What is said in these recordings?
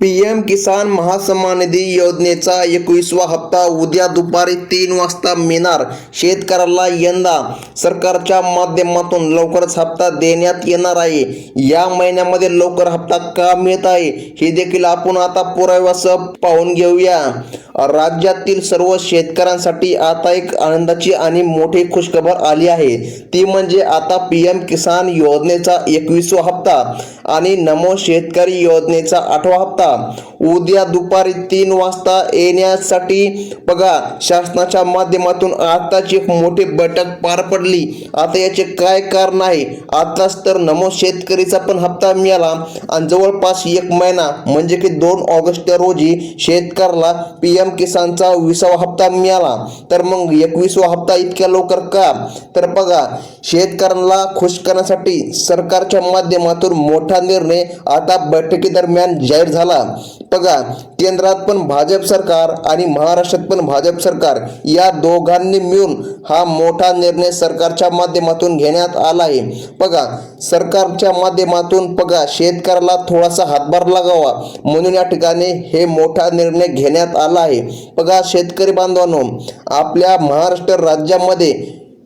P M किसान महासन्मान निधी योजनेचा एकवीसवा हप्ता उद्या दुपारी तीन वाजता मिळणार. शेतकऱ्याला यंदा सरकारच्या माध्यमातून लवकरच हप्ता देण्यात येणार आहे. या महिन्यामध्ये लवकर हप्ता का मिळत आहे हे देखील आपण आता पुराव्यासह पाहून घेऊया. राज्यातील सर्व शेतकऱ्यांसाठी आता एक आनंदाची आणि मोठी खुशखबर आली आहे. ती म्हणजे आता पी एम किसान योजनेचा एकवीसवा हप्ता आणि नमो शेतकरी योजनेचा आठवा हप्ता. उद्या दुपारी तीन वाजता येण्यासाठी बघा शासनाच्या माध्यमातून आताची एक मोठी बैठक पार पडली. आता याचे काय कारण आहे? आताच तर नमो शेतकरीचा पण हप्ता मिळाला आणि जवळपास एक महिना म्हणजे की दोन ऑगस्ट रोजी शेतकऱ्याला पी एम किसानचा विसावा हप्ता मिळाला. तर मग एकवीसवा हप्ता इतक्या लवकर का? तर बघा शेतकऱ्यांना खुश करण्यासाठी सरकारच्या माध्यमातून मोठा निर्णय आता बैठकीदरम्यान जाहीर झाला. बघा केंद्रात पण भाजप सरकार आणि महाराष्ट्रात पण भाजप सरकार या दोघांनी मिळून हा मोठा निर्णय सरकारच्या माध्यमातून घेण्यात आला आहे. बघा सरकारच्या माध्यमातून बघा शेतकऱ्याला थोडासा हातभार लागावा म्हणून या ठिकाणी हे मोठा निर्णय घेण्यात आला आहे. बघा शेतकरी बांधवांनो आपल्या महाराष्ट्र राज्यामध्ये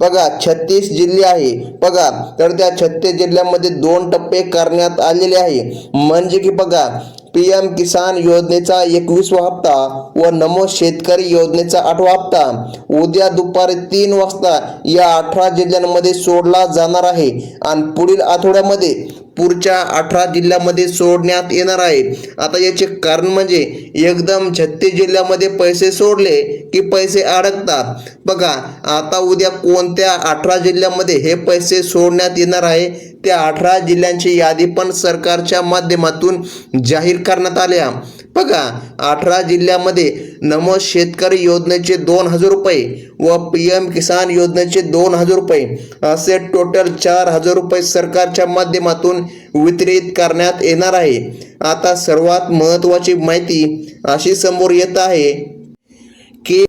बघा छत्तीस जिल्हे आहे. बघा तर त्या छत्तीस जिल्ह्यामध्ये दोन टप्पे करण्यात आलेले आहे. म्हणजे की बघा पीएम किसान योजनेचा एकवीसवा हप्ता व नमो शेतकरी योजनेचा आठवा हप्ता उद्या दुपारी तीन वाजता या अठरा जिल्ह्यांमध्ये सोडला जाणार आहे. आणि पुढील आठवड्यामध्ये पुढच्या अठरा जिल्ह्यामध्ये सोडण्यात येणार आहे. आता याचे कारण म्हणजे एकदम छत्तीस जिल्ह्यामध्ये पैसे सोडले की पैसे अडकतात. बघा आता उद्या कोणत्या अठरा जिल्ह्यामध्ये हे पैसे सोडण्यात येणार आहे त्या अठरा जिल्ह्यांची यादी पण सरकारच्या माध्यमातून जाहीर करण्यात आल्या. बघा अठरा जिल्ह्यामध्ये नमो शेतकरी योजनेचे दोन हजार रुपये व पी एम किसान योजनेचे दोन हजार रुपये असे टोटल चार हजार रुपये सरकारच्या माध्यमातून वितरित करण्यात येणार आहे. आता सर्वात महत्त्वाची माहिती अशी समोर येत आहे. की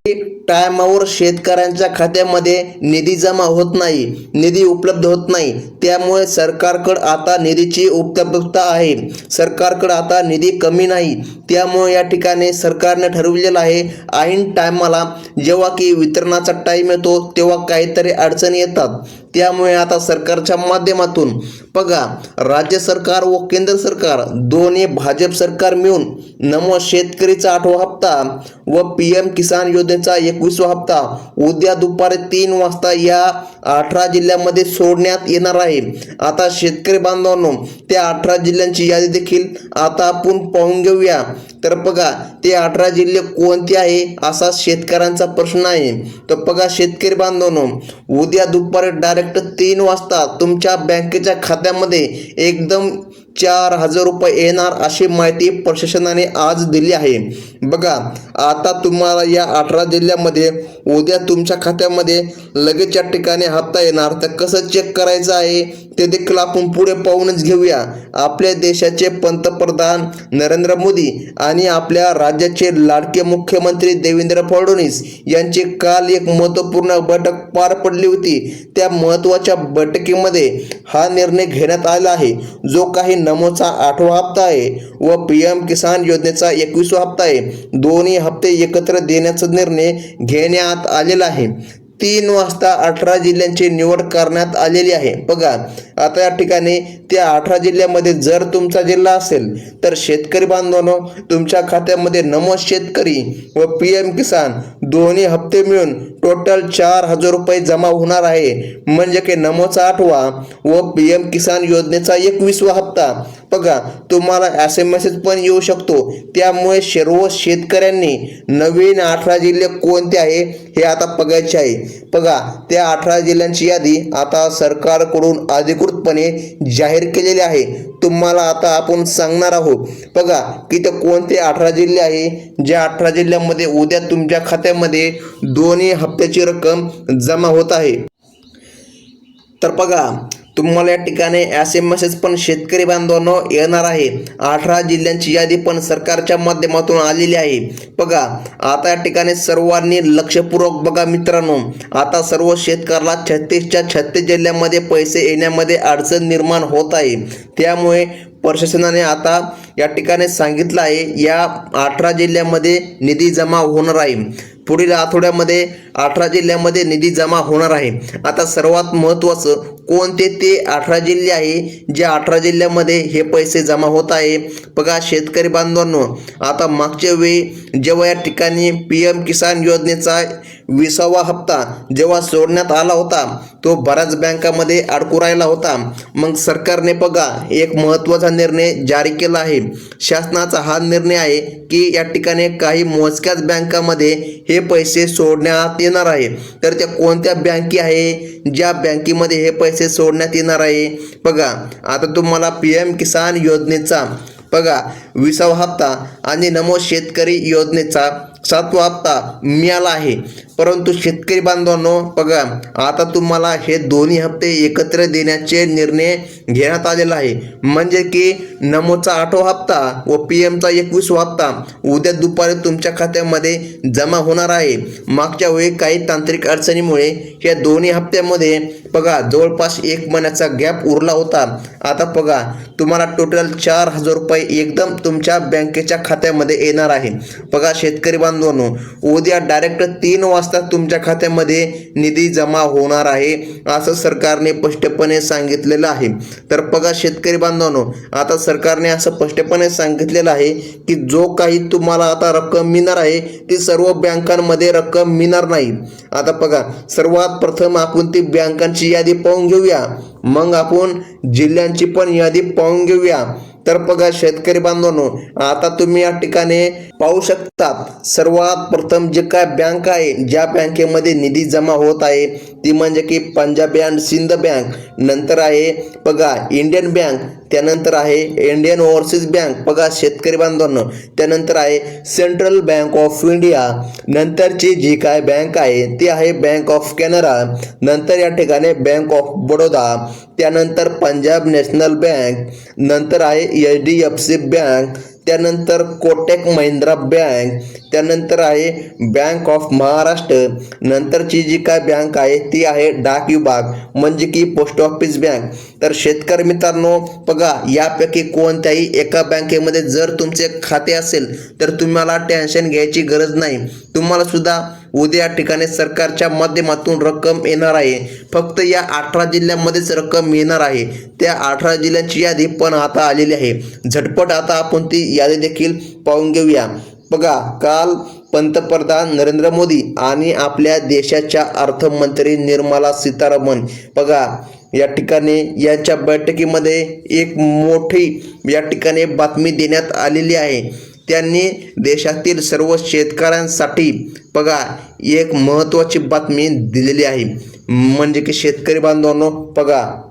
टायमावर शेतकऱ्यांच्या खात्यामध्ये निधी जमा होत नाही निधी उपलब्ध होत नाही. त्यामुळे सरकारकडं आता निधीची उपलब्धता आहे. सरकारकडं आता निधी कमी नाही. त्यामुळे या ठिकाणी सरकारने ठरविलेलं आहे ऐन टायमाला जेव्हा की वितरणाचा टाईम येतो तेव्हा काहीतरी अडचणी येतात. त्यामुळे आता सरकारच्या माध्यमातून बघा राज्य सरकार व केंद्र सरकार दोन्ही भाजप सरकार मिळून नमो शेतकरीचा आठवा हप्ता व पी एम किसान योजनेचा एकवीसवा हप्ता उद्या दुपारी तीन वाजता या अठरा जिल्ह्यामध्ये सोडण्यात येणार आहे. आता शेतकरी बांधवांनो त्या अठरा जिल्ह्यांची यादी देखील आता आपण पाहून घेऊया. तर बघा ते अठरा जिल्हे कोणते आहे असा शेतकऱ्यांचा प्रश्न आहे. तर बघा शेतकरी बांधवांनो उद्या दुपारी डायरेक्ट तीन वाजता तुमच्या बँकेच्या खात्यामध्ये एकदम चार हजार रुपये येणार अशी माहिती प्रशासनाने आज दिली आहे. बघा आता तुम्हाला या अठरा जिल्ह्यामध्ये उद्या तुमच्या खात्यामध्ये लगेचच्या ठिकाणी हप्ता येणार. तर कसं चेक करायचं आहे ते देखील आपण पुढे पाहूनच घेऊया. आपल्या देशाचे पंतप्रधान नरेंद्र मोदी आणि आपल्या राज्याचे लाडके मुख्यमंत्री देवेंद्र फडणवीस यांची काल एक महत्त्वपूर्ण बैठक पार पडली होती. त्या महत्त्वाच्या बैठकीमध्ये हा निर्णय घेण्यात आला आहे. जो काही नमोचा आठवा हप्ता आहे व पी एम किसान योजनेचा एकवीसवा हप्ता आहे. दोन्ही हप्ते एकत्र देण्याचा निर्णय घेण्यात आलेला आहे. तीन वाजता अठरा जिल्ह्यांची निवड करण्यात आलेली आहे. बघा आता या ठिकाणी त्या अठरा जिल्ह्यामध्ये जर तुमचा जिल्हा असेल तर शेतकरी बांधवांनो तुमच्या खात्यामध्ये नमो शेतकरी व पी एम किसान दोन्ही हप्ते मिळून टोटल चार हजार रुपये जमा होणार आहे. म्हणजे की नमोचा आठवा व पी एम किसान योजनेचा एकवीसवा हप्ता. बघा तुम्हाला एस एम एस पण येऊ शकतो. त्यामुळे सर्व शेतकऱ्यांनी नवीन अठरा जिल्हे कोणते आहे हे आता बघायचे आहे. बघा त्या अठरा जिल्ह्यांची यादी आता सरकारकडून अधिकृतपणे जाहीर केलेली आहे. तुम्हाला आता आपण सांगणार आहोत. बघा की ते कोणते अठरा जिल्हे आहे? ज्या अठरा जिल्ह्यामध्ये उद्या तुमच्या खात्यामध्ये दोन्ही हप्त्याची रक्कम जमा होत आहे. तर बघा तुम्हाला या ठिकाणी एस एम एस पण शेतकरी बांधवांनो येणार आहे. अठरा जिल्ह्यांची यादी पण सरकारच्या माध्यमातून आलेली आहे. बघा आता या ठिकाणी सर्वांनी लक्षपूर्वक बघा मित्रांनो. आता सर्व शेतकऱ्याला छत्तीसच्या छत्तीस जिल्ह्यामध्ये पैसे येण्यामध्ये अडचण निर्माण होत आहे. त्यामुळे प्रशासनाने आता या ठिकाणी सांगितलं आहे या अठरा जिल्ह्यामध्ये निधी जमा होणार आहे. पुढील आठवड्यामध्ये अठरा जिल्ह्यामध्ये निधी जमा होणार आहे. आता सर्वात महत्त्वाचं कोणते ते अठरा जिल्हे आहे ज्या अठरा जिल्ह्यामध्ये हे पैसे जमा होत आहे? बघा शेतकरी बांधवांनो आता मागच्या वेळी जेव्हा या ठिकाणी पी एम किसान योजनेचा विसावा हप्ता जेव्हा सोडण्यात आला होता तो बऱ्याच बँकामध्ये अडकू राहिला होता. मग सरकारने बघा एक महत्त्वाचा निर्णय जारी केला आहे. शासनाचा हा निर्णय आहे की या ठिकाणी काही मोजक्याच बँकामध्ये हे पैसे सोडण्यात येणार आहे. तर त्या कोणत्या बँकी आहे? ज्या बँकेमध्ये हे पैसे सोडण्यात येणार आहे. बघा आता तुम्हाला पी एम किसान योजनेचा बघा विसावा हप्ता आणि नमो शेतकरी योजनेचा सातवा हप्ता मिळाला आहे. परंतु शेतकरी बांधवांनो बघा आता तुम्हाला हे दोन्ही हप्ते एकत्र देण्याचे निर्णय घेण्यात आलेला आहे. म्हणजे की नमोचा आठवा हप्ता व पी एमचा एकवीसवा हप्ता उद्या दुपारी तुमच्या खात्यामध्ये जमा होणार आहे. मागच्या वेळी काही तांत्रिक अडचणीमुळे या दोन्ही हप्त्यामध्ये बघा जवळपास एक महिन्याचा गॅप उरला होता. आता बघा तुम्हाला टोटल चार हजार रुपये एकदम तुमच्या बँकेच्या खात्यामध्ये येणार आहे. बघा शेतकरी बांधवांनो उद्या डायरेक्ट तीन वाजता तुमच्या खात्यामध्ये निधी जमा होणार आहे असं सरकारने स्पष्टपणे सांगितलेलं आहे. तर बघा शेतकरी बांधवांनो आता सरकारने असं स्पष्टपणे सांगितलेलं आहे की जो काही तुम्हाला आता रक्कम मिळणार आहे ती सर्व बँकांमध्ये रक्कम मिळणार नाही. आता बघा सर्वात प्रथम आपण ती बँकांची यादी पाहून घेऊया. मग आपण जिल्ह्यांची पण यादी पाहून घेऊया. तर बघा शेतकरी बांधवांनो आता तुम्ही या ठिकाणी पाहू शकता सर्वात प्रथम जे काय बँक आहे ज्या बँकेमध्ये निधी जमा होत आहे ती म्हणजे की पंजाब अँड सिंध बँक नंतर आहे बघा इंडियन बँक त्यानंतर आहे इंडियन ओव्हरसीज बँक बघा शेतकरी बांधवांनो त्यानंतर आहे सेंट्रल बँक ऑफ इंडिया नंतरची जी काय बँक आहे ती आहे बँक ऑफ कॅनरा नंतर या ठिकाणी बँक ऑफ बडोदा त्यानंतर पंजाब नॅशनल बँक नंतर आहे H D F C bank त्यानंतर कोटेक महिंद्रा बँक त्यानंतर आहे बँक ऑफ महाराष्ट्र नंतरची जी काय बँक आहे ती आहे डाक विभाग म्हणजे की पोस्ट ऑफिस बँक. तर शेतकरी मित्रांनो बघा यापैकी कोणत्याही एका बँकेमध्ये जर तुमचे खाते असेल तर तुम्हाला टेन्शन घ्यायची गरज नाही. तुम्हाला सुद्धा उद्या या ठिकाणी सरकारच्या माध्यमातून रक्कम येणार आहे. फक्त या अठरा जिल्ह्यामध्येच रक्कम येणार आहे. त्या अठरा जिल्ह्यांची यादी पण आता आलेली आहे. झटपट आता आपण ती यादी देखील पाहून घेऊया. बघा काल पंतप्रधान नरेंद्र मोदी आणि आपल्या देशाच्या अर्थमंत्री निर्मला सीतारामन बघा या ठिकाणी यांच्या बैठकीमध्ये एक मोठी या ठिकाणी बातमी देण्यात आलेली आहे. त्यांनी देशातील सर्व शेतकऱ्यांसाठी बघा एक महत्त्वाची बातमी दिलेली आहे. म्हणजे की शेतकरी बांधवांनो बघा.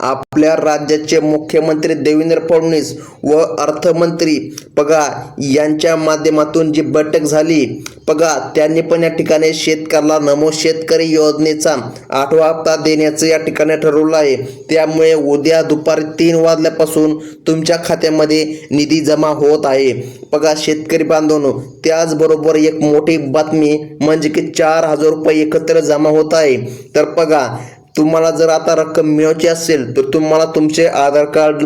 आपल्या राज्याचे मुख्यमंत्री देवेंद्र फडणवीस व अर्थमंत्री बघा यांच्या माध्यमातून जी बैठक झाली बघा त्यांनी पण या ठिकाणी शेतकऱ्याला नमो शेतकरी योजनेचा आठवा हप्ता देण्याचं या ठिकाणी ठरवलं आहे. त्यामुळे उद्या दुपारी तीन वाजल्यापासून तुमच्या खात्यामध्ये निधी जमा होत आहे. बघा शेतकरी बांधवनो त्याचबरोबर एक मोठी बातमी म्हणजे की चार हजार रुपये एकत्र जमा होत आहे. तर बघा तुम्हाला जर आता रक्कम मिळवायची असेल तर तुम्हाला तुमचे आधार कार्ड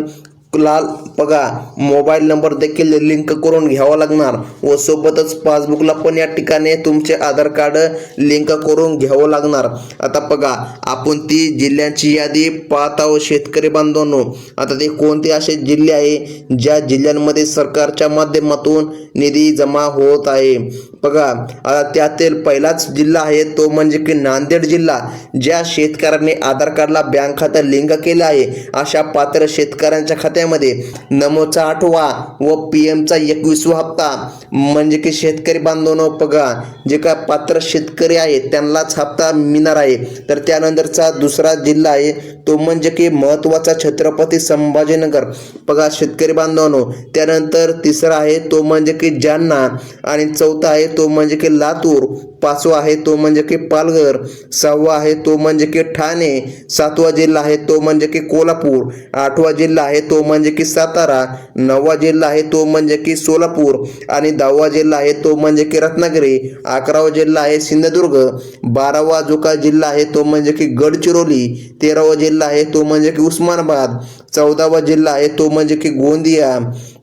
लाल बघा. मोबाईल नंबर देखील लिंक करून घ्यावा लागणार. व सोबतच पासबुकला पण या ठिकाणी तुमचे आधार कार्ड लिंक करून घ्यावं लागणार. आता बघा आपण ती जिल्ह्यांची यादी पाहत आहोत शेतकरी बांधवांनो. आता ते कोणते असे जिल्हे आहे? ज्या जिल्ह्यांमध्ये सरकारच्या माध्यमातून निधी जमा होत आहे. बघा आता त्यातील पहिलाच जिल्हा आहे तो म्हणजे की नांदेड जिल्हा ज्या शेतकऱ्यांनी आधार कार्डला बँक खातं लिंक केलं आहे अशा पात्र शेतकऱ्यांच्या खात्यामध्ये नमोचा आठवा व पी एमचा एकवीसवा हप्ता. म्हणजे की शेतकरी बांधवनो बघा जे काय पात्र शेतकरी आहेत त्यांनाच हप्ता मिळणार आहे. तर त्यानंतरचा दुसरा जिल्हा आहे तो म्हणजे की महत्त्वाचा छत्रपती संभाजीनगर. बघा शेतकरी बांधवांनो त्यानंतर तिसरा आहे तो म्हणजे की जालना. आणि चौथा आहे तो म्हणजे की लातूर पाचवा आहे तो म्हणजे की पालघर सहावा आहे तो म्हणजे की ठाणे सातवा जिल्हा आहे तो म्हणजे की कोल्हापूर आठवा जिल्हा आहे तो म्हणजे की सातारा नववा जिल्हा आहे तो म्हणजे की सोलापूर आणि दहावा जिल्हा आहे तो म्हणजे की रत्नागिरी अकरावा जिल्हा आहे सिंधुदुर्ग बारावा जो का जिल्हा आहे तो म्हणजे की गडचिरोली तेरावा जिल्हा आहे तो म्हणजे की उस्मानाबाद चौदावा जिल्हा आहे तो म्हणजे की गोंदिया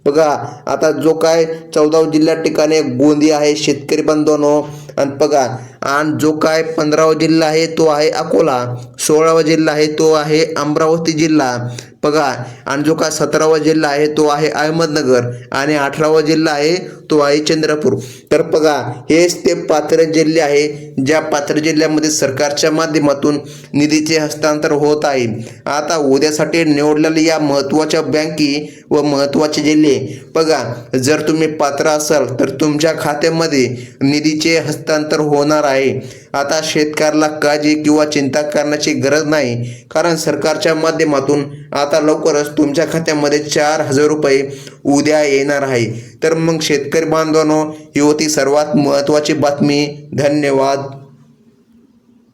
बघा आता जो काय चौदा जिल्ह्यात ठिकाणी गोंदी आहे शेतकरी बांधवांनो आणि बघा आणि जो काय पंधरावा जिल्हा आहे तो आहे अकोला. सोळावा जिल्हा आहे तो आहे अमरावती जिल्हा. बघा आणि जो काय सतरावा जिल्हा आहे तो आहे अहमदनगर आणि अठरावा जिल्हा आहे तो आहे चंद्रपूर. तर बघा हेच ते पात्र जिल्हे आहे ज्या पात्र जिल्ह्यामध्ये सरकारच्या माध्यमातून निधीचे हस्तांतर होत आहे. आता उद्यासाठी निवडलेल्या या महत्त्वाच्या बँकी व महत्त्वाचे जिल्हे. बघा जर तुम्ही पात्र असाल तर तुमच्या खात्यामध्ये निधीचे हस्तांतर होणार आहे. आता शेतकऱ्याला काळजी किंवा चिंता करण्याची गरज नाही कारण सरकारच्या माध्यमातून आता लवकरच तुमच्या खात्यामध्ये चार हजार रुपये उद्या येणार आहे. तर मग शेतकरी बांधवांनो ही होती सर्वात महत्त्वाची बातमी. धन्यवाद.